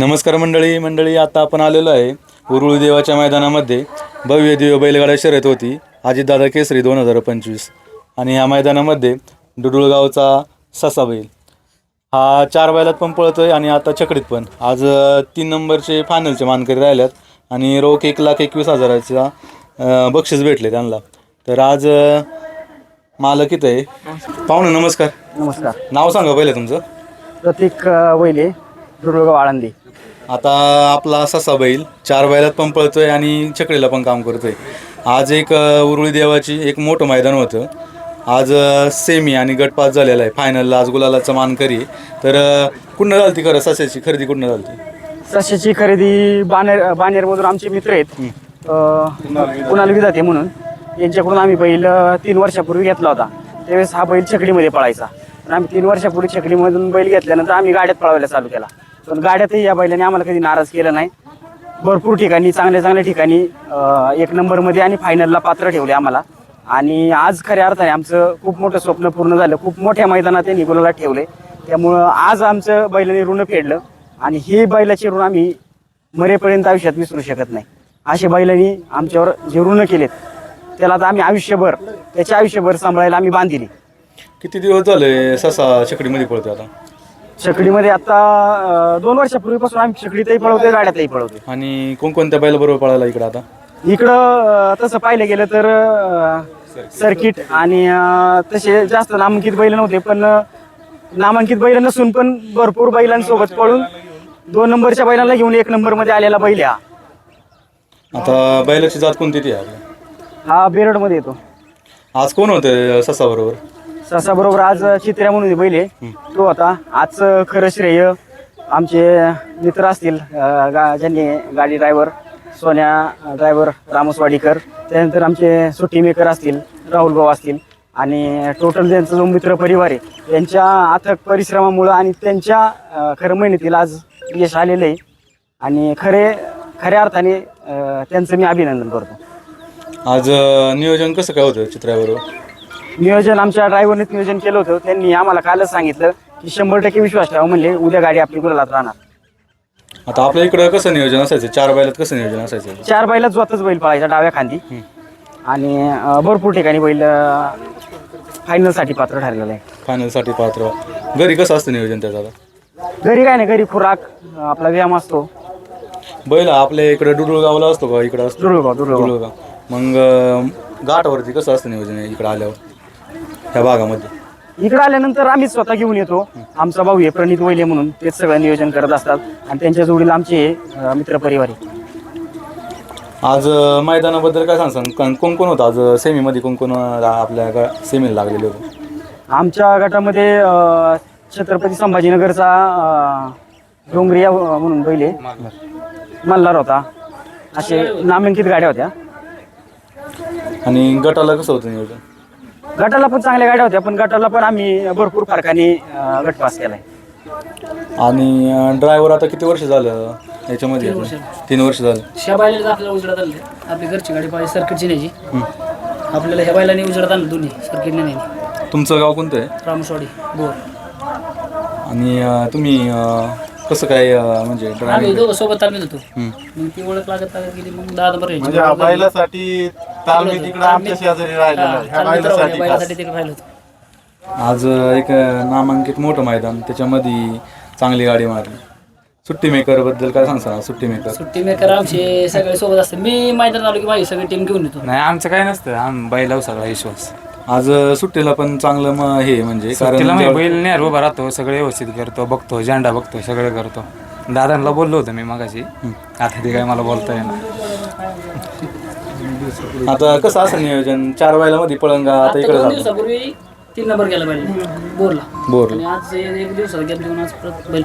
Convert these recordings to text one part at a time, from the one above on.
नमस्कार मंडळी मंडळी आता आपण आलेलो आहे उरुळी देवाच्या मैदानामध्ये. भव्य दिव्य बैलगाडा शर्यत होती अजितदादा केसरी दोन हजार पंचवीस. आणि ह्या मैदानामध्ये डुडुळगावचा ससा बैल. हा चार बैलात पण पळतोय आणि आता चकडीत पण. आज तीन नंबरचे फायनलचे मानकरी राहिल्यात आणि रोख एक लाख एकवीस हजाराचा बक्षीस भेटले त्यांना. तर आज मालक इथं आहे. पाहुणे नमस्कार. नमस्कार. नाव सांगा पहिले तुमचं. प्रतीक वैले. दुर्गाव आळंदी आता आपला ससा बैल चार बैलात पण पळतोय आणि चकडीला पण काम करतोय. आज एक अ, उरुळी देवाची एक मोठं मैदान होतं. आज अ, सेमी आणि गट पास झालेला आहे. फायनलला आज गुलालाचा मानकरी आहे. तर अ, कुठनं झालती खरं? सस्याची खरेदी कुठनं झालती? सश्याची खरेदी बानेर बानेरमधून आमचे मित्र आहेत. अ, कुणाल विधाते म्हणून. यांच्याकडून आम्ही बैल अ, तीन वर्षापूर्वी घेतला होता. त्यावेळेस हा बैल छकडीमध्ये पळायचा. आम्ही तीन वर्षापूर्वी छकडीमधून बैल घेतल्यानंतर आम्ही गाड्यात पळवायला चालू केला. पण गाड्यातही या बैलाने आम्हाला कधी नाराज केलं नाही. भरपूर ठिकाणी चांगल्या चांगल्या ठिकाणी एक नंबरमध्ये आणि फायनलला पात्र ठेवले आम्हाला. आणि आज खऱ्या अर्थाने आमचं खूप मोठं स्वप्न पूर्ण झालं. खूप मोठ्या मैदानात त्यांनी गुलाला ठेवले. त्यामुळं आज आमचं बैलाने ऋण फेडलं. आणि हे बैलाचे ऋण आम्ही मरेपर्यंत आयुष्यात विसरू शकत नाही. असे बैलांनी आमच्यावर जे ऋण केलेत त्याला आता आम्ही आयुष्यभर त्याचे आयुष्यभर सांभाळायला आम्ही बांधिले. किती दिवस झाले ससा चकडीमध्ये पळतो आता? छकडीमध्ये आता अ, दोन वर्षापूर्वीपासून आम्ही छकडीतही पळवतोय गाड्यातही पळवतोय. आणि कोणकोणत्या बैलाबरोबर पळाला इकडं आता? इकडं अ, तसं पाहिलं गेलं तर सर्किट आणि अ, तसे जास्त नामांकित बैल नव्हते पण अ, नामांकित बैल नसून पण भरपूर बैलांसोबत पळून दोन नंबरच्या बैलांना घेऊन एक नंबरमध्ये आलेला बैल आहे हा. आता बैलाची जात कोणती ती आहे? आपल्या हा बेरडमध्ये येतो. आज कोण होतं ससा बरोबर? ससा बरोबर आज चित्र्या म्हणून बैल आहे. तो आता आज खरं श्रेय आमचे मित्र असतील गा ज्यांनी गाडी ड्रायव्हर सोन्या ड्रायव्हर रामसवाडीकर त्यानंतर आमचे सुट्टी मेकर असतील राहुल भाऊ असतील आणि टोटल त्यांचा जो मित्र परिवार आहे त्यांच्या अथक परिश्रमामुळं आणि त्यांच्या खरं मेहनतील आज यश आलेलं आहे. आणि खरे खऱ्या अर्थाने त्यांचं मी अभिनंदन करतो. आज नियोजन कसं काय होतं चित्राबरोबर नियोजन आमच्या ड्रायव्हरने नियोजन केलं होतं. त्यांनी आम्हाला कालच सांगितलं की शंभर टक्के विश्वास ठेवा म्हणले उद्या गाडी आपली गुलालात राहणार आता आपल्या इकडं कसं नियोजन असायचं? चार बैलात कसं नियोजन असायचं? चार बैला जोतच बैल पळायचा डाव्या खांदी. आणि अं, भरपूर ठिकाणी बैल फायनलसाठी पात्र ठरलेलं आहे फायनलसाठी पात्र. घरी कसं असतं नियोजन त्याचं आता? घरी काय नाही घरी खुराक अं, आपला व्यायाम असतो. बैल आपल्या इकडं डुडुळगावला असतो का? इकडं असतो? डुडुळगाव. मग अं, घाटावरती कसं असतं नियोजन इकडं आल्यावर? ह्या भागामध्ये. इकडे आल्यानंतर आम्हीच स्वतः घेऊन येतो. आमचा भाऊ आहे प्रणित वैले म्हणून. तेच सगळं नियोजन करत असतात. आणि त्यांच्या जोडीला आमचे अं, मित्रपरिवार आहे. आज अं, मैदानाबद्दल काय सांगसान कोण कोण कोण होतं? आज सेमीमध्ये कोण कोण अं, आपल्या ग- सेमीला लागलेले होते? आमच्या गटामध्ये अ, छत्रपती संभाजीनगरचा अ, डोंगरिया म्हणून पहिले मल्हार होता. असे नामांकित गाड्या होत्या. आणि गटाला कसं होतं नियोजन? गटाला पण चांगल्या गाड्या होत्या पण गटाला पण आम्ही भरपूर फरकाने अ, गट पास केलाय. आणि ड्रायव्हर आता किती वर्ष झालं याच्यामध्ये? तीन वर्ष झालं. ह्या बायला आपल्याला उजडत आणलं आपली घरची गाडी पाहिजे सर्किटची न्यायची. आपल्याला ह्या बायलाने उजडत आणलं दोन्ही. सर्किटने नाही तुमचं गाव कोणतं आहे? रामसवाडी बोर आणि अं, तुम्ही अं, कसं काय अं, म्हणजे आम्ही ड्रायव्हिंग दोघं सोबत तालमीत होतो. मग ती ओळख लागत लागत गेली मग दहा नंबर म्हणजे बैलासाठी तालमी तिकडे आमच्या शेजारी राहिलेला आहे. ह्या बैलासाठी खास. बैलासाठी तिकडे राहिलो होतो. आज एक नामांकित मोठं मैदान त्याच्यामध्ये चांगली गाडी मारली. सुट्टी मेकरबद्दल काय सांगसा सुट्टी मेकर? सुट्टी मेकर आमचे सगळे सोबत असते मी मैदान आलो की माझी सगळी टीम घेऊन येतो. नाही आमचं काय नसतं. आम बैलाव सगळा विश्वास. आज सुट्टीला पण चांगलं म हे म्हणजे तिला कारण मी बैल नेर उभा राहतो सगळे व्यवस्थित करतो बघतो झेंडा बघतो सगळं करतो. दादांना बोललो होतो मी मगाशी. आता ते काय मला बोलता येणार. आता कसं असं नियोजन? चार बैलामध्ये पळंगा आता आता इकडे दोन जातो. दिवसापूर्वी तीन नंबर गेला बैल बोरला. बोर आणि आज एक एक दिवसात गॅप देऊन आज परत बैल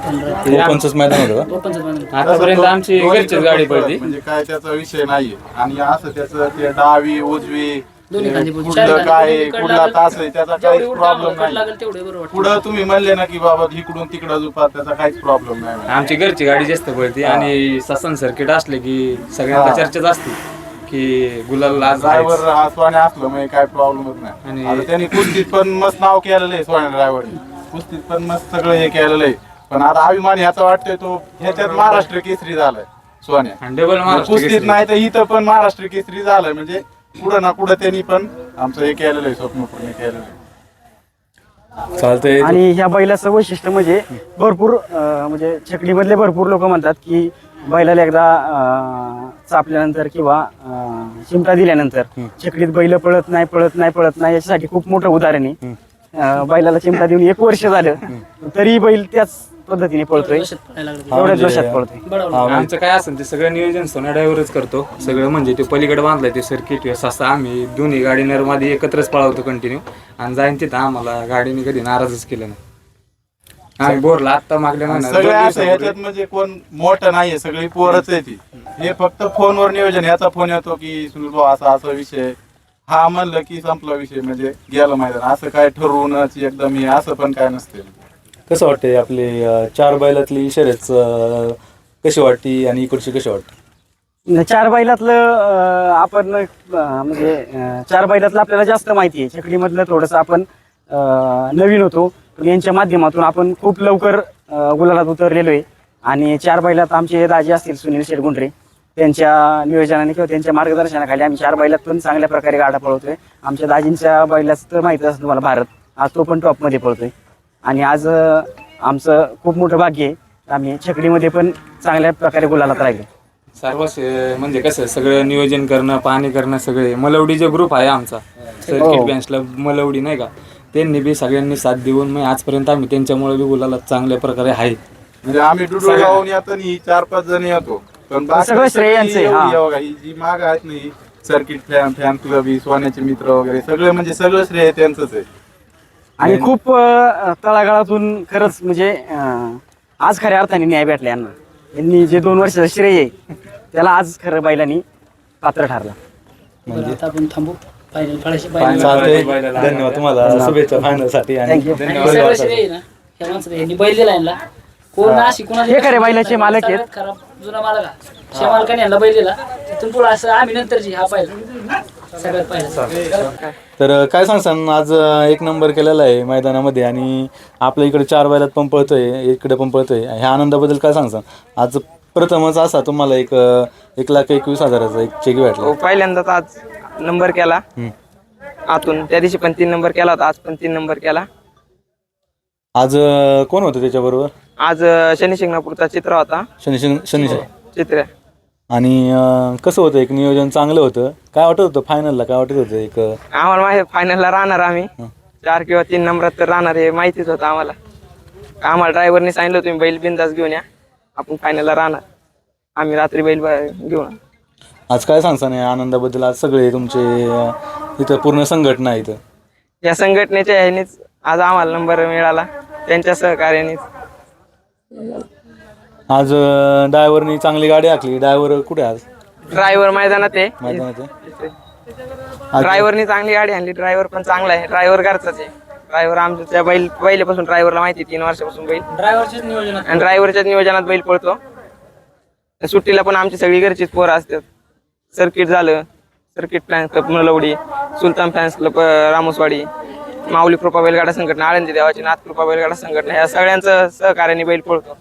मैदान होतं का? आतापर्यंत आमची दोन्ही घरचीच गाडी पडली म्हणजे काय त्याचा विषय नाहीये. आणि असं त्याचं ते डावी उजवी दोन्ही चारी काय. कुठला तास आहे त्याचा जेवढी काहीच उलट प्रॉब्लेम कट नाही. लागेल तेवढे बरोबर वाटतं. पुढं तुम्ही म्हणले ना की बाबा इकडून तिकडं झुपा त्याचा काहीच प्रॉब्लेम नाही. आमची घरची गाडी जास्त पडते आणि ससन सर्किट असले की सगळ्यांना चर्चाच असते. की गुलाल आज ड्रायव्हर आहेच. हा सोन्या असलं म्हणजे काय प्रॉब्लेमच नाही. आणि- आता त्यांनी कुस्तीत पण मस्त नाव केलेलं आहे सोन्या ड्रायव्हर कुस्तीत पण मस्त सगळं हे केलेलं आहे. पण आता अभिमान ह्याचा वाटतोय तो ह्याच्यात महाराष्ट्र केसरी झालाय सोन्या. आणि डबल महाराष्ट्र कुस्तीत. नाही तर इथं पण महाराष्ट्र केसरी झालंय. म्हणजे कुठं ना कुठं त्यांनी पण आमचं हे केलेलं आहे स्वप्न पूर्ण केलेलं आहे. चालतंय. आणि ह्या बैलाचं वैशिष्ट्य म्हणजे भरपूर अं, म्हणजे छकडीमधले भरपूर लोक म्हणतात की बैलाला एकदा अं, चापल्यानंतर किंवा अं, चिमटा दिल्यानंतर छकडीत बैल पळत नाही पळत नाही पळत नाही याच्यासाठी खूप मोठं उदाहरण आहे. अं, बैलाला चिमटा देऊन एक वर्ष झालं तरी बैल त्याच पद्धतीने पळतोय. जोशात पळायला लागलं. हा, एवढ्या म्हणजे- जोशात पळतोय आमचं काय असेल ते सगळं नियोजन सोना ड्रायव्हरच करतो. सगळं म्हणजे ते पलीकडे बांधलंय ते सर्किट ससा आम्ही दोन्ही गाडी मध्ये एकत्रच पळवतो कंटिन्यू आणि जाईन तिथं आम्हाला गाडीने कधी नाराजच केलं नाही. आम्ही बोरला आत्ता मागल्या महिन्यात. दोन सगळे असं ह्याच्यात म्हणजे कोण मोठं नाहीये सगळी पोरच आहे ती. हे फक्त फोनवर नियोजन ह्याचा फोन येतो की सुनील भाऊ असा असा विषय हा म्हणलं की संपला विषय म्हणजे गेला मैदान. असं काय ठरवूनच एकदम हे असं पण काय नसते कसं वाटतंय आपली अं, चार बैलातली शर्यत अं, कशी वाटती आणि इकडची कशी वाटते? चार बैलातलं अं, आपण अं, म्हणजे अं, चार बैलातलं आपल्याला जास्त माहिती आहे. छकडीमधलं थोडंसं आपण अं, नवीन होतो. यांच्या माध्यमातून आपण खूप लवकर गुलालात उतरलेलो आहे. आणि चार बैलात आमचे दाजी असतील सुनील शेडगुंडरे त्यांच्या नियोजनाने किंवा त्यांच्या मार्गदर्शनाखाली आम्ही चार बैलात पण चांगल्या प्रकारे गाडा पळवतोय. आमच्या दाजींच्या बैलाचं तर माहिती असतं तुम्हाला भारत. आज तो पण टॉपमध्ये पळतोय. आणि आज आमचं खूप मोठं भाग्य आहे आम्ही छकडीमध्ये पण चांगल्या प्रकारे गुलालात राहिलो. सर्व म्हणजे कसं सगळं नियोजन करणं पाणी करणं सगळे मलवडी जो ग्रुप आहे आमचा. सर्किट बेंचला मलवडी नाही का? त्यांनी बी सगळ्यांनी साथ देऊन मग आजपर्यंत आम्ही त्यांच्यामुळे बी बोलायला चांगल्या प्रकारे आहे. म्हणजे आम्ही डुडू गावून येतो आणि चार पाच जण येतो. पण बाकी सगळं आहे, हा. बघा, ही जी माग आहेत ना ही सर्किट फॅन फॅन क्लब ही सोन्याचे मित्र वगैरे सगळे म्हणजे सगळं श्रेय त्यांचंच आहे. आणि खूप अं, तळागाळातून खरंच म्हणजे अं, आज खऱ्या अर्थाने न्याय भेटला यांना. यांनी जे दोन वर्षाचं श्रेय आहे त्याला आज खरं बैलांनी पात्र ठरला. बरं आता आपण थांबू. फायनल फळाशी Final. चालतंय. बैलाला. धन्यवाद तुम्हाला. शुभेच्छा फायनलसाठी आणि Thank you. धन्यवाद. सगळं श्रेय आहे ना ह्या माणसाला यांनी बैल दिला यांना. कोण अशी कोणाला हे खरे बैलाचे मालक आहेत. सगळ्यात खराब जुना मालक हा. मालकाने यांना बैल दिला. तिथून पुढे असं आम्ही नंतरची हा पाहिला. सगळ्यात पहिला. तर काय सांगसान आज अं, एक नंबर केलेला आहे मैदानामध्ये आणि आपल्या इकडे चार बैलात पण पळतोय इकडे पण पळतोय. ह्या आनंदाबद्दल काय सांगसान आज प्रथमच असा तुम्हाला एक अं, एक लाख एकवीस हजाराचा एक चेक भेटला. हो पहिल्यांदाच आज. नंबर केला. आतून. त्या दिवशी पण तीन नंबर केला होता. आज पण तीन नंबर केला. आज अं, कोण होतं त्याच्याबरोबर? आज अं, शनी शिंगणापूरचा चित्र होता. शनी शनी शनी चित्र. आणि अं, कसं होतं एक नियोजन चांगलं होतं? काय वाटत होतं फायनलला काय वाटत होतं एक अं, आम्हाला माहिती फायनलला राहणार आम्ही. हं. चार किंवा तीन नंबरात तर राहणार हे माहितीच होतं आम्हाला. आम्हाला ड्रायव्हरने सांगितलं तुम्ही बैल बिंदास घेऊन या. आपण फायनलला राहणार. आम्ही रात्री बैल ब- घेऊन. आज काय सांगसान या आनंदाबद्दल? आज सगळे तुमचे इथं पूर्ण संघटना आहे इथं. या संघटनेच्या ह्यानेच आज आम्हाला नंबर मिळाला. त्यांच्या सहकार्यानेच. आज ड्रायव्हरनी चांगली गाडी आखली. ड्रायव्हर कुठे आहे आज? ड्रायव्हर मैदानात आहे. मैदानात आहे? आज- ड्रायव्हरनी चांगली गाडी आणली. ड्रायव्हर पण चांगला आहे. ड्रायव्हर घरचाच आहे. ड्रायव्हर आमच्या बैल पहिल्यापासून ड्रायव्हरला माहिती आहे, तीन वर्षापासून बैल. ड्रायव्हरच्याच नियोजनात. आणि ड्रायव्हरच्या नियोजनात बैल पळतो. सुट्टीला पण आमची सगळी घरचीच पोरं असतात. सर्किट झालं. Circuit fans club Mulwadi Sultan fans club Ramoswadi Mauli Krupa बैलगाडा संघटना आळंदी देवाची नाथ कृपा बैलगाडा संघटना या सगळ्यांचं सहकार्याने बैल पळतो.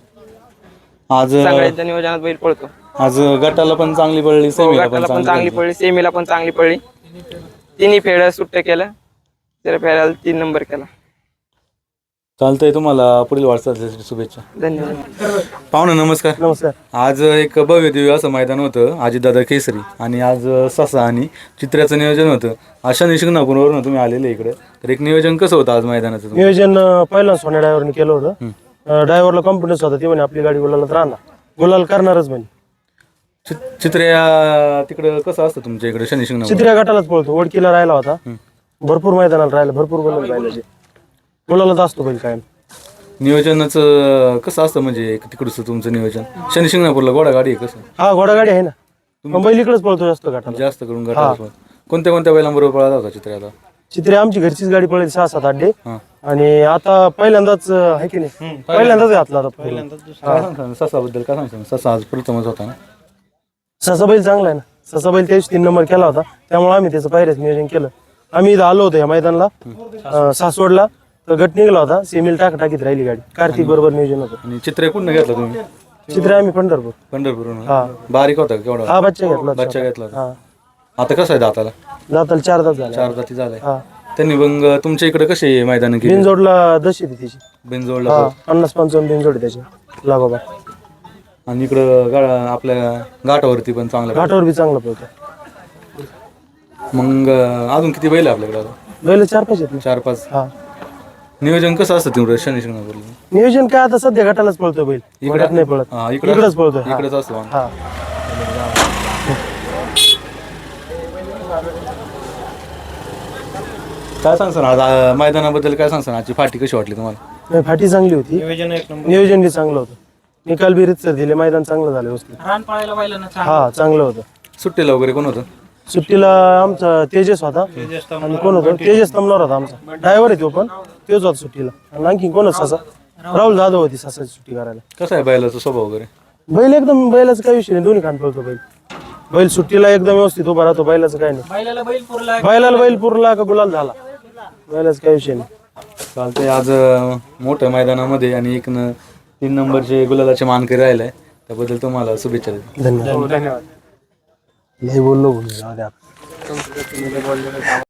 आज सगळ्यांच्या नियोजनात बैल पळतो. आज गटाला पण चांगली पडली सेमीला गटाला पण चांगली पडली सेमीला पण चांगली पडली तिन्ही फेड सुट्ट केलं तर फेडायला तीन नंबर केला. चालतंय तुम्हाला. पुढील वाटचालीसाठी शुभेच्छा. धन्यवाद. पाहुणे नमस्कार. नमस्कार. आज एक भव्य दिव्य असं मैदान होतं अजितदादा केसरी. आणि आज ससा आणि चित्र्याचं नियोजन होतं. अशा निशिंगणापूरवरून तुम्ही आलेले इकडे. तर एक नियोजन कसं होतं आज मैदानाचं तुमचं? नियोजन अं, पहिल्यांदा सोन्या ड्रायव्हरने केलं होतं. ड्रायव्हरला कॉन्फिडन्स होता ते म्हणे आपली गाडी गुलालात राहणार गुलाल करणारच म्हणे. चित- चित्र्या तिकडं कसं असतं तुमच्या इकडे शनी शिंगणापूर चित्र्या गटालाच पळतो. ओळखीला राहिला होता. भरपूर मैदानाला राहिला भरपूर गुलाल राहिले. गुलालाच असतो बैल कायम. नियोजनाचं कसं असतं म्हणजे एक तिकडचं तुमचं नियोजन? शनी शिंगणापूरला घोडा गाडी आहे कसं? हा घोडागाडी आहे ना. बैल इकडेच पळतो जास्त गटाला जास्त करून गटाला कोणत्या कोणत्या बैलांबरोबर पळाला होता चित्र्याला चित्र्या आमची घरचीच गाडी पळली सहा सात आठ डे. हा. आणि आता पहिल्यांदाच आहे की नाही? पहिल्यांदाच. घातला आता पहिल्यांदाच काय सांगता ससाबद्दल काय सांगता? ससा आज प्रथमच होता ना? ससा बैल चांगला आहे ना. ससा बैल त्याच तीन नंबर केला होता. त्यामुळे आम्ही त्याचं पायऱ्याच नियोजन केलं. आम्ही इथं आलो होतो या मैदानला अं, सासवडला. तर गट निघाला होता. सेमील टाक टाकीत राहिली गाडी. कार्तिक बरोबर नियोजन होतं. आणि चित्र कुठनं घेतलं तुम्ही? चित्र आम्ही पंढरपूर. पंढरपूरहून? हा. बारीक होता का केवढा? हा बच्चा घेतला होता. बच्चा घेतला होता. हा. आता कसं आहे दाताला? दाताला चार दात झाले. चार जाती झालाय हा. त्यांनी मग तुमच्या इकडे कशी मैदान केली? बिनजोडला दशी ती तिची बिनजोडला हा पन्नास पंचावन्न बिनजोड त्याची. लागोबा आणि इकडं गा आपल्या घाटावरती पण चांगलं घाटावर बी चांगलं पळतो. मग अजून किती बैल आहे आपल्याकडे आता? बैल चार पाच आहेत ना. चार पाच. हा. नियोजन कसं असतं तिकडे शनी शिंगणापूरला नियोजन काय आता सध्या घाटालाच पळतो बैल. इकडेच नाही पळत. हा इकडे इकडेच पळतो हा. इकडेच असतो हा. काय सांगसान आज आ, मैदानाबद्दल काय सांगसान? आजची फाटी कशी वाटली तुम्हाला? नाही, फाटी चांगली होती. नियोजन बी चांगलं होतं. निकाल बी रितसर दिले मैदान चांगलं झालं व्यवस्थित. हा चांगलं होतं. सुट्टीला वगैरे कोण होतं? सुट्टीला आमचा तेजस होता. आणि कोण होतं? तेजस तमनार होता आमचा. ड्रायव्हर आहे तो पण. तोच होता सुट्टीला. आणि आणखी कोण होता ससा? राहुल जाधव होती ससाची सुट्टी करायला. कसं आहे बैलाचा स्वभाव वगैरे? बैल एकदम बैलाचं काही विषय नाही. दोन्ही खान पळतो बैल. बैल सुट्टीला एकदम व्यवस्थित उभा राहतो. बैलाचं काही नाही. बैलाला बैल पुरला का? गुलाल झाला? बैलाचं काही विषय नाही. चालतंय. आज अं, मोठ्या मैदानामध्ये आणि एक न तीन नंबरचे गुलालाचे मानकरी राहिलाय त्याबद्दल तुम्हाला शुभेच्छा देतो. धन्यवाद. लय बोललो बोललो जाऊ द्या.